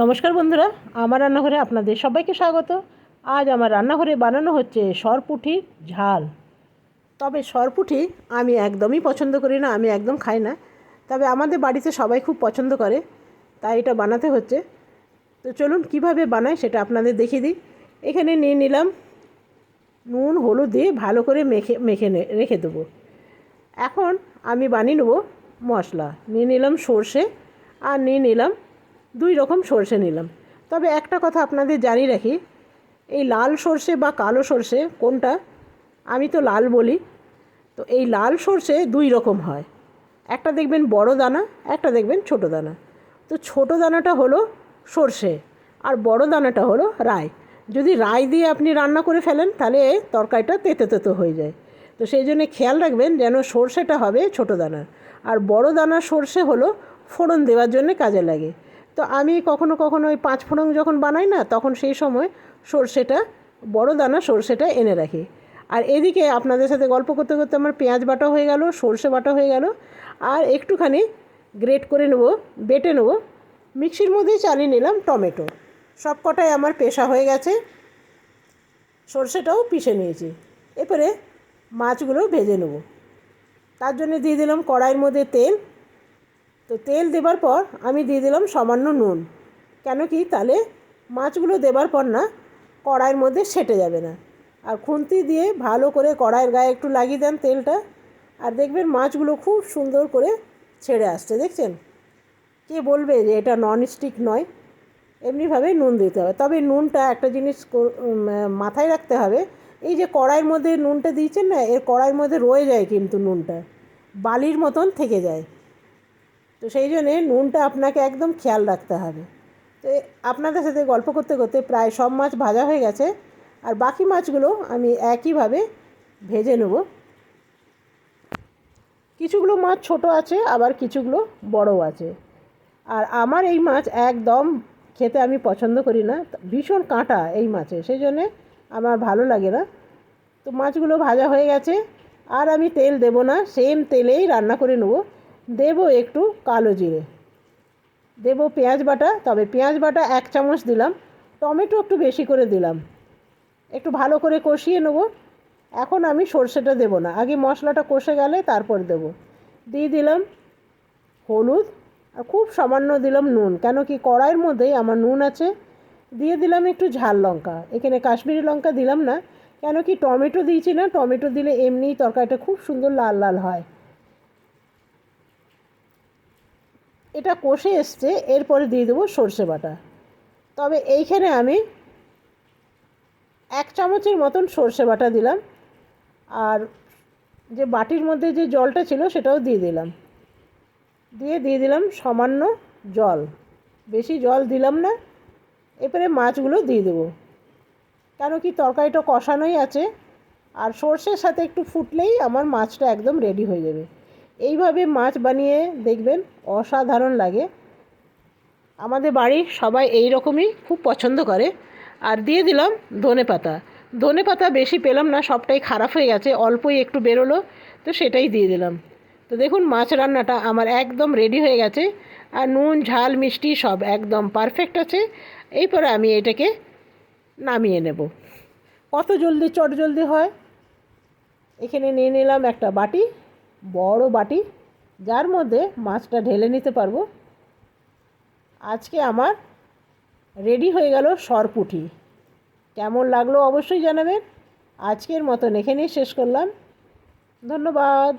নমস্কার বন্ধুরা, আমার রান্নাঘরে আপনাদের সবাইকে স্বাগত। আজ আমার রান্নাঘরে বানানো হচ্ছে সরপুঠির ঝাল। তবে সরপুঠি আমি একদমই পছন্দ করি না, আমি একদম খাই না। তবে আমাদের বাড়িতে সবাই খুব পছন্দ করে, তাই এটা বানাতে হচ্ছে। তো চলুন কীভাবে বানাই সেটা আপনাদের দেখিয়ে দিই। এখানে নিয়ে নিলাম নুন, হলুদ দিয়ে ভালো করে মেখে মেখে রেখে দেবো। এখন আমি বানিয়ে নেব মশলা। নিয়ে নিলাম সর্ষে আর নিয়ে নিলাম দুই রকম সর্ষে নিলাম। তবে একটা কথা আপনাদের জানিয়ে রাখি, এই লাল সর্ষে বা কালো সর্ষে কোনটা? আমি তো লাল বলি। তো এই লাল সর্ষে দুই রকম হয়। একটা দেখবেন বড় দানা, একটা দেখবেন ছোট দানা। তো ছোট দানাটা হলো সর্ষে আর বড় দানাটা হলো রাই। যদি রাই দিয়ে আপনি রান্না করে ফেলেন, তাহলে তরকারিটা তেতো তেতো হয়ে যায়। তো সেই জন্য খেয়াল রাখবেন যেন সর্ষেটা হবে ছোট দানার। আর বড় দানার সর্ষে হলো ফোড়ন দেওয়ার জন্য কাজে লাগে। তো আমি কখনো কখনো ওই পাঁচ ফোড়ন যখন বানাই না, তখন সেই সময় সর্ষেটা, বড় দানা সর্ষেটা এনে রাখি। আর এদিকে আপনাদের সাথে গল্প করতে করতে আমার পেঁয়াজ বাটা হয়ে গেল, সর্ষে বাটা হয়ে গেল। আর একটুখানি গ্রেট করে নেব, বেটে নেব। মিক্সির মধ্যেই চালিয়ে নিলাম টমেটো। সব কটাই আমার পেশা হয়ে গেছে। সর্ষেটাও পিষে নিয়েছি। এরপরে মাছগুলো ভেজে নেব। তার জন্য দিয়ে দিলাম কড়াইয়ের মধ্যে তেল। তো তেল দেবার পর আমি দিয়ে দিলাম সামান্য নুন। কেন কি তাহলে মাছগুলো দেবার পর না কড়াইয়ের মধ্যে সেটে যাবে না। আর খুন্তি দিয়ে ভালো করে কড়াইয়ের গায়ে একটু লাগিয়ে দেন তেলটা। আর দেখবেন মাছগুলো খুব সুন্দর করে ছেড়ে আসছে, দেখছেন? কে বলবে যে এটা নন স্টিক নয়? এমনিভাবে নুন দিতে হবে। তবে নুনটা একটা জিনিস মাথায় রাখতে হবে। এই যে কড়াইয়ের মধ্যে নুনটা দিয়েছেন না, এর কড়াইয়ের মধ্যে রয়ে যায় কিন্তু নুনটা। বালির মতন থেকে যায়। তো সেই জন্যে নুনটা আপনাকে একদম খেয়াল রাখতে হবে। তো আপনাদের সাথে গল্প করতে করতে প্রায় সব মাছ ভাজা হয়ে গেছে, আর বাকি মাছগুলো আমি একইভাবে ভেজে নেব। কিছুগুলো মাছ ছোট আছে, আবার কিছুগুলো বড় আছে। আর আমার এই মাছ একদম খেতে আমি পছন্দ করি না, ভীষণ কাঁটা এই মাছে, সেই জন্যে আমার ভালো লাগে না। তো মাছগুলো ভাজা হয়ে গেছে, আর আমি তেল দেব না সেম তেলেই রান্না করে নেব। দেবো একটু কালো জিরে। দেবো পেঁয়াজ বাটা, তবে পেঁয়াজ বাটা এক চামচ দিলাম। টমেটো একটু বেশি করে দিলাম। একটু ভালো করে কষিয়ে নেব। এখন আমি সর্ষেটা দেবো না। আগে মশলাটা কষে গেলে তারপর দেবো। দিয়ে দিলাম হলুদ আর খুব সামান্য দিলাম নুন, কেন কি কড়াইয়ের মধ্যেই আমার নুন আছে। দিয়ে দিলাম একটু ঝাল লঙ্কা। এখানে কাশ্মীরি লঙ্কা দিলাম না, কেন কি টমেটো দিয়েছি না, টমেটো দিলে এমনিই তরকারিটা খুব সুন্দর লাল লাল হয়। এটা কষে এসছে, এরপরে দিয়ে দেবো সর্ষে বাটা। তবে এইখানে আমি এক চামচের মতন সর্ষে বাটা দিলাম, আর যে বাটির মধ্যে যে জলটা ছিল সেটাও দিয়ে দিলাম। দিয়ে দিয়ে দিলাম সামান্য জল। বেশি জল দিলাম না এরপরে মাছগুলো দিয়ে দেবো। কেন কি তরকারিটা কষানোই আছে, আর সর্ষের সাথে একটু ফুটলেই আমার মাছটা একদম রেডি হয়ে যাবে। এইভাবে মাছ বানিয়ে দেখবেন অসাধারণ লাগে। আমাদের বাড়ির সবাই এই রকমই খুব পছন্দ করে। আর দিয়ে দিলাম ধনে পাতা। ধনে পাতা বেশি পেলাম না, সবটাই খারাপ হয়ে গেছে, অল্পই একটু বেরোলো, তো সেটাই দিয়ে দিলাম। তো দেখুন মাছ রান্নাটা আমার একদম রেডি হয়ে গেছে। আর নুন, ঝাল, মিষ্টি সব একদম পারফেক্ট আছে। এরপরে আমি এটাকে নামিয়ে নেব। কত জলদি চট জলদি হয়? এখানে নিয়ে নিলাম একটা বাটি। বড় বাটি, যার মধ্যে মাছটা ঢেলে নিতে পারব। আজকে আমার রেডি হয়ে গেল সরপুঠি কেমন লাগল অবশ্যই জানাবেন। আজকের মতন এখানেই শেষ করলাম। ধন্যবাদ।